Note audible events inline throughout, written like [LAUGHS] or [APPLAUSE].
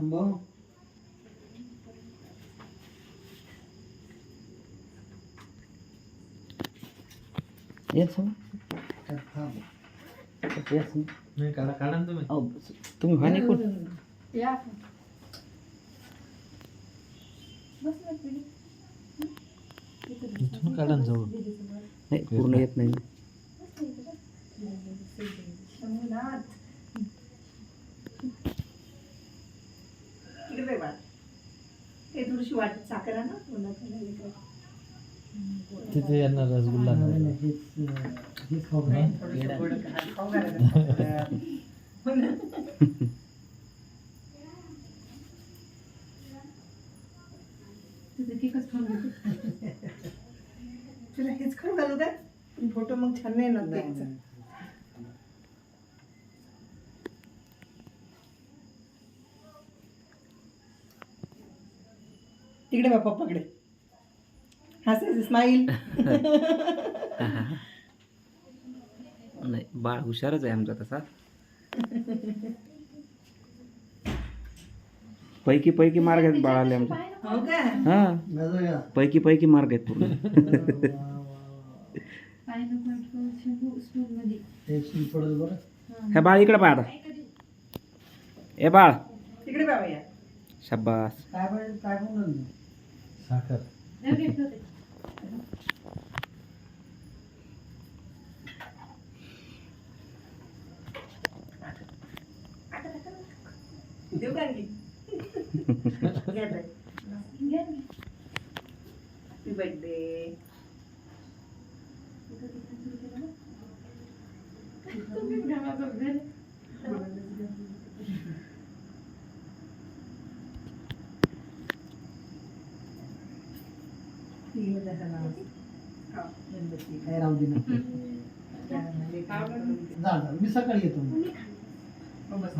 Shambhu yes. थांब. Yes. नाही काढा काढा ना तुम्ही अहो, तुम्ही व्हा नाही कोण या बस ना पिढी. इथून काढा ना जवळ नाही पूर्ण येत नाही शंभूनाथ. इकडे बघ बाळ. ते थोडीशी वाट साखर आहे ना तोंडात घालायला इकडे. तिथे येणार रसगुल्ला नाही, नाही, हेच, अं, हेच खाऊ घाल. नाही, थोडंसं गोड खा- खाऊ घालायला. हो ना? तुझं केकच खाऊन घेते. तुला हेच खाऊ घालू का? फोटो मग छान नाही येणार नाही, केकचा. नाही. तिकडे बा पप्पाकडे. हसायचं स्माईल नाही बाळ हुशारच आहे आमचा तसा. पैकी पैकी मार्ग आहेत बाळाले आमच्या हो का? हा? पैकी पैकी मार्ग आहेत पूर्ण. हे हे बाळ इकडे पाय आता. ए बाळ. तिकडे बाबा या शब्बास काय पाहिजे काय म्हणून Tack. Okay, perfect. Do you want me? Yeah, but. Yeah, but. Happy birthday. Happy birthday. Happy birthday. Happy birthday. Happy काय राहू दे ना जा मी सकाळी येतो मग. हो, बस.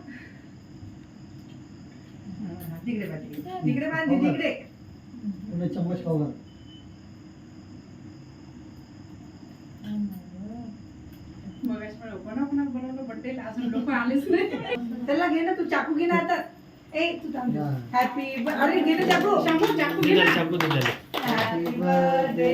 बस ना, dress वर बसते. तू तुझी. हा, तिकडे बा तिकडे तिकडे बांध हो का? तिकडे पुणे चम्मच खाऊ घाल त्याला घे ना तू चाकू घे ना आता. ए तू हा. हॅपी अरे घे ना चाकू. चाकू घे ना. चाकू दिलेले. हॅपी बर्थडे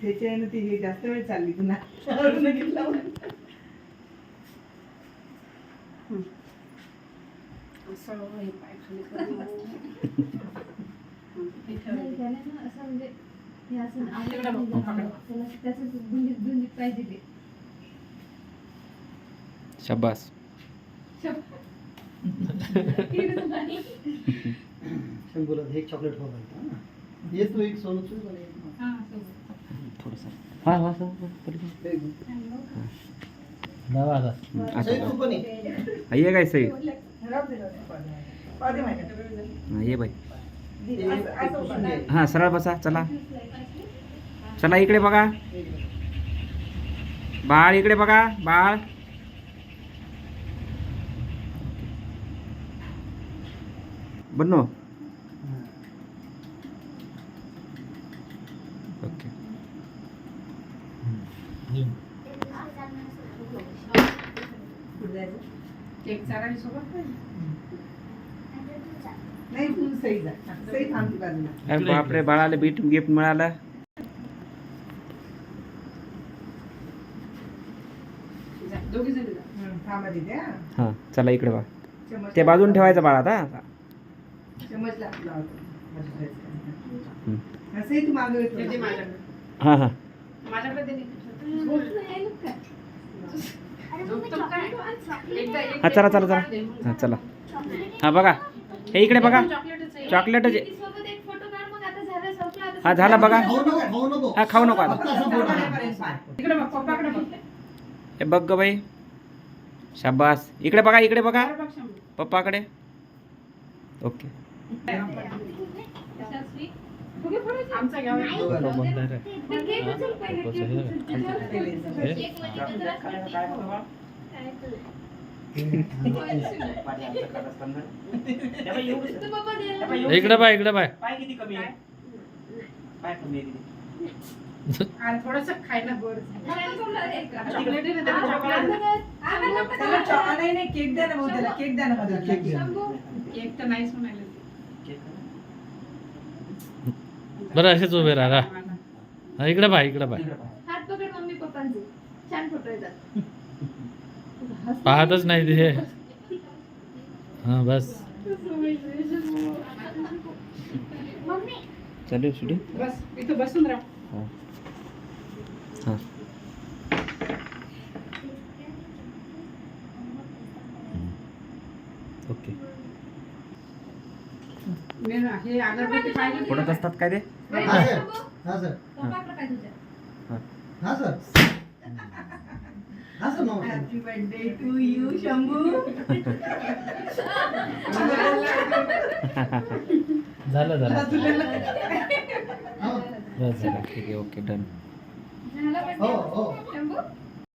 त्याची आहे ना ती हे जास्त वेळ चालली पुन्हा. शब्बास [LAUGHS] शंभूला एक चॉकलेट खाऊ घालतो हा. ये तू एक सोनं. थोडंसं हा ये. हा, ये काय सई राहू दे, राहू दे. पाहू दे माझ्याकडे. हा, ये बाई. हा सरळ बसा चला चला इकडे बघा बाळ इकडे बघा बाळ बनो हा. ओके येऊन. कुठं जायचं? नाही तू सई जा हा, सई थांबती बाजूला अरे बापरे बाळाला बीट गिफ्ट मिळालं हं, चला इकडे बघा चम्मच ते बाजून ठेवायचं बाळ आता. हं. हा. हा चला चला चला. हा चला. हा बघा. हे इकडे बघा. चॉकलेट हा झाला बघा. हा खाऊ नको आता. हे बघ ग बाई. शाबास. इकडे बघा इकडे बघा. पप्पाकडे. ओके. आमचा इकडे बाय इकडे बाय पाय किती कमी आहे? पाय कमी आहे आणि थोडस खायला गोड केक द्या ना भाऊ त्याला केक द्या ना. केक द्या. शंभू. केक तर नाहीच म्हणायला बरं असेच उभे राहा हा इकडे बाय इकडे बाय हात पकड मम्मी पप्पांचे. छान फोटो येतात. [LAUGHS] पाहतच नाही ते. हा बस. मम्मी. चालू शूटिंग बस इथं बसून राहा. हां. ओके. हे अगरबत्ती पाहिजे पडत असतात काय ते? हा सर. हा सर. हा सर. हा सर मामा happy birthday to you Shambhu. झालं झालं. हा. बस झालं ठीक आहे ओके डन. झाला हो? हो. शंभू?